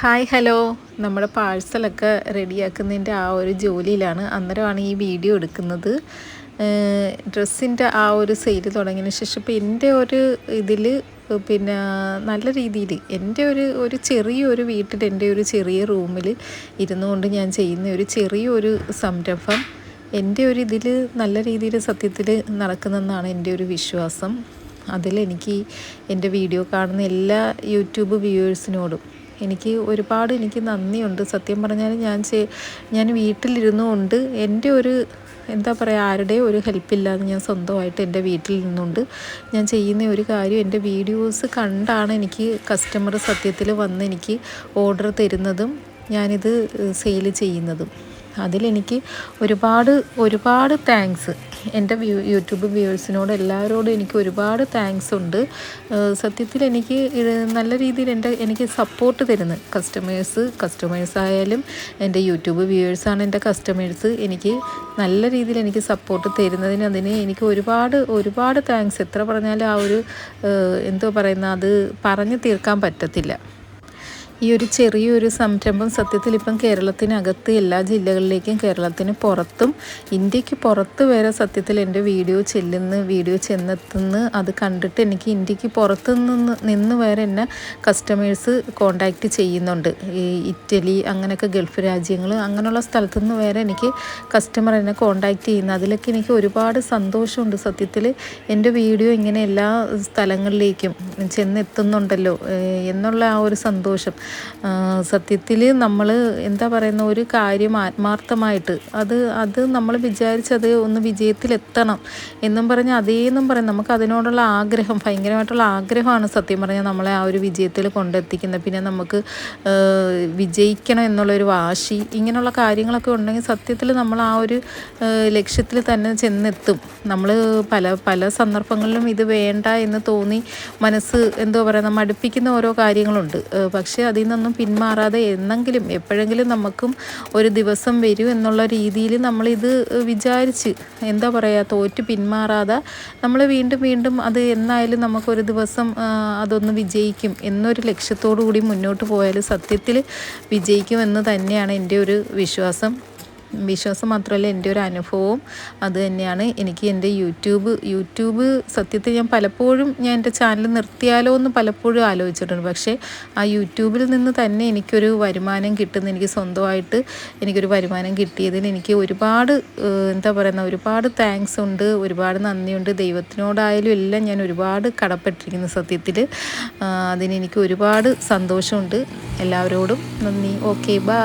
Hi hello. നമ്മുടെ പാഴ്സലൊക്കെ റെഡിയാക്കുന്നതിന്റെ ആ ഒരു ജോലിയിലാണ് അന്നേരമാണ് ഈ വീഡിയോ എടുക്കുന്നത്. ഡ്രസ്സിന്റെ ആ ഒരു സെയിൽ തുടങ്ങിയതിന് ശേഷം ഇപ്പോൾ എന്റെ ഒരു ഇതിൽ പിന്നെ നല്ല രീതിയിൽ എന്റെ ഒരു ഒരു ചെറിയൊരു വീട്ടിൽ എന്റെ ഒരു ചെറിയ റൂമിൽ ഇരുന്നുകൊണ്ട് ഞാൻ ചെയ്യുന്ന ഒരു ചെറിയൊരു സംരംഭം എന്റെ ഒരു ഇതിൽ നല്ല രീതിയിൽ സത്യത്തിൽ നടക്കുന്നെന്നാണ് എന്റെ ഒരു വിശ്വാസം. അതിലെനിക്ക് എന്റെ വീഡിയോ കാണുന്ന എല്ലാ യൂട്യൂബ് വ്യൂവേഴ്സിനോടും എനിക്ക് ഒരുപാട് എനിക്ക് നന്ദിയുണ്ട്. സത്യം പറഞ്ഞാൽ ഞാൻ ഞാൻ വീട്ടിലിരുന്നു കൊണ്ട് എന്റെ ഒരു എന്താ പറയുക ആരുടെയും ഒരു ഹെൽപ്പില്ലാതെ ഞാൻ സ്വന്തമായിട്ട് എന്റെ വീട്ടിൽ നിന്നുകൊണ്ട് ഞാൻ ചെയ്യുന്ന ഒരു കാര്യം എന്റെ വീഡിയോസ് കണ്ടാണ് എനിക്ക് കസ്റ്റമർ സത്യത്തിൽ വന്ന് എനിക്ക് ഓർഡർ തരുന്നതും ഞാനിത് സെയിൽ ചെയ്യുന്നതും. അതിലെനിക്ക് ഒരുപാട് ഒരുപാട് താങ്ക്സ് എന്റെ വ്യൂ യൂട്യൂബ് വ്യൂവേഴ്സിനോട് എല്ലാവരോടും എനിക്ക് ഒരുപാട് താങ്ക്സ് ഉണ്ട്. സത്യത്തിൽ എനിക്ക് നല്ല രീതിയിൽ എന്റെ എനിക്ക് സപ്പോർട്ട് തരുന്ന. കസ്റ്റമേഴ്സ് കസ്റ്റമേഴ്സ് ആയാലും എന്റെ യൂട്യൂബ് വ്യൂവേഴ്സാണ് എന്റെ കസ്റ്റമേഴ്സ് എനിക്ക് നല്ല രീതിയിൽ എനിക്ക് സപ്പോർട്ട് തരുന്നതിന് അതിന് എനിക്ക് ഒരുപാട് ഒരുപാട് താങ്ക്സ് എത്ര പറഞ്ഞാലും ആ ഒരു എന്തോ പറയുന്ന അത് പറഞ്ഞു തീർക്കാൻ പറ്റത്തില്ല. ഈ ഒരു ചെറിയൊരു സംരംഭം സത്യത്തിൽ ഇപ്പം കേരളത്തിനകത്ത് എല്ലാ ജില്ലകളിലേക്കും കേരളത്തിന് പുറത്തും ഇന്ത്യയ്ക്ക് പുറത്ത് വരെ സത്യത്തിൽ എന്റെ വീഡിയോ ചെല്ലുന്ന വീഡിയോ ചെന്നെത്തുന്ന. അത് കണ്ടിട്ട് എനിക്ക് ഇന്ത്യയ്ക്ക് പുറത്ത് നിന്ന് നിന്ന് വരെ എന്നെ കസ്റ്റമേഴ്സ് കോണ്ടാക്റ്റ് ചെയ്യുന്നുണ്ട്. ഈ ഇറ്റലി അങ്ങനെയൊക്കെ ഗൾഫ് രാജ്യങ്ങൾ അങ്ങനെയുള്ള സ്ഥലത്തു നിന്ന് വരെ എനിക്ക് കസ്റ്റമർ എന്നെ കോണ്ടാക്റ്റ് ചെയ്യുന്നു. അതിലൊക്കെ എനിക്ക് ഒരുപാട് സന്തോഷമുണ്ട് സത്യത്തിൽ. എന്റെ വീഡിയോ ഇങ്ങനെ എല്ലാ സ്ഥലങ്ങളിലേക്കും ചെന്നെത്തുന്നുണ്ടല്ലോ എന്നുള്ള ആ ഒരു സന്തോഷം. സത്യത്തിൽ നമ്മൾ എന്താ പറയുന്ന ഒരു കാര്യം ആത്മാർത്ഥമായിട്ട് അത് അത് നമ്മൾ വിചാരിച്ചത് ഒന്ന് വിജയത്തിലെത്തണം എന്നും പറഞ്ഞ് അതേന്നും പറയും. നമുക്ക് അതിനോടുള്ള ആഗ്രഹം ഭയങ്കരമായിട്ടുള്ള ആഗ്രഹമാണ് സത്യം പറഞ്ഞാൽ നമ്മളെ ആ ഒരു വിജയത്തിൽ കൊണ്ടെത്തിക്കുന്നത്. പിന്നെ നമുക്ക് വിജയിക്കണം എന്നുള്ളൊരു വാശി ഇങ്ങനെയുള്ള കാര്യങ്ങളൊക്കെ ഉണ്ടെങ്കിൽ സത്യത്തിൽ നമ്മൾ ആ ഒരു ലക്ഷ്യത്തിൽ തന്നെ ചെന്നെത്തും. നമ്മൾ പല പല സന്ദർഭങ്ങളിലും ഇത് വേണ്ട എന്ന് തോന്നി മനസ്സ് എന്തോ പറയുക മടുപ്പിക്കുന്ന ഓരോ കാര്യങ്ങളുണ്ട്. പക്ഷേ അതിൽ നിന്നൊന്നും പിന്മാറാതെ എന്നെങ്കിലും എപ്പോഴെങ്കിലും നമുക്കും ഒരു ദിവസം വരും എന്നുള്ള രീതിയിൽ നമ്മളിത് വിചാരിച്ച് എന്താ പറയുക തോറ്റ് പിന്മാറാതെ നമ്മൾ വീണ്ടും വീണ്ടും അത് എന്നായാലും നമുക്കൊരു ദിവസം അതൊന്ന് വിജയിക്കും എന്നൊരു ലക്ഷ്യത്തോടു കൂടി മുന്നോട്ട് പോയാൽ സത്യത്തിൽ വിജയിക്കുമെന്ന് തന്നെയാണ് എന്റെ ഒരു വിശ്വാസം. വിശ്വാസം മാത്രമല്ല എന്റെ ഒരു അനുഭവവും അത് തന്നെയാണ്. എനിക്ക് എന്റെ യൂട്യൂബ് യൂട്യൂബ് സത്യത്തിൽ ഞാൻ പലപ്പോഴും ഞാൻ എന്റെ ചാനൽ നിർത്തിയാലോ എന്ന് പലപ്പോഴും ആലോചിച്ചിട്ടുണ്ട്. പക്ഷേ ആ യൂട്യൂബിൽ നിന്ന് തന്നെ എനിക്കൊരു വരുമാനം കിട്ടുന്ന എനിക്ക് സ്വന്തമായിട്ട് എനിക്കൊരു വരുമാനം കിട്ടിയതിൽ എനിക്ക് ഒരുപാട് എന്താ പറയുന്ന ഒരുപാട് താങ്ക്സ് ഉണ്ട് ഒരുപാട് നന്ദിയുണ്ട്. ദൈവത്തിനോടായാലും എല്ലാം ഞാൻ ഒരുപാട് കടപ്പെട്ടിരിക്കുന്നു സത്യത്തിൽ. അതിന് എനിക്ക് ഒരുപാട് സന്തോഷമുണ്ട്. എല്ലാവരോടും നന്ദി. ഓക്കെ ബാ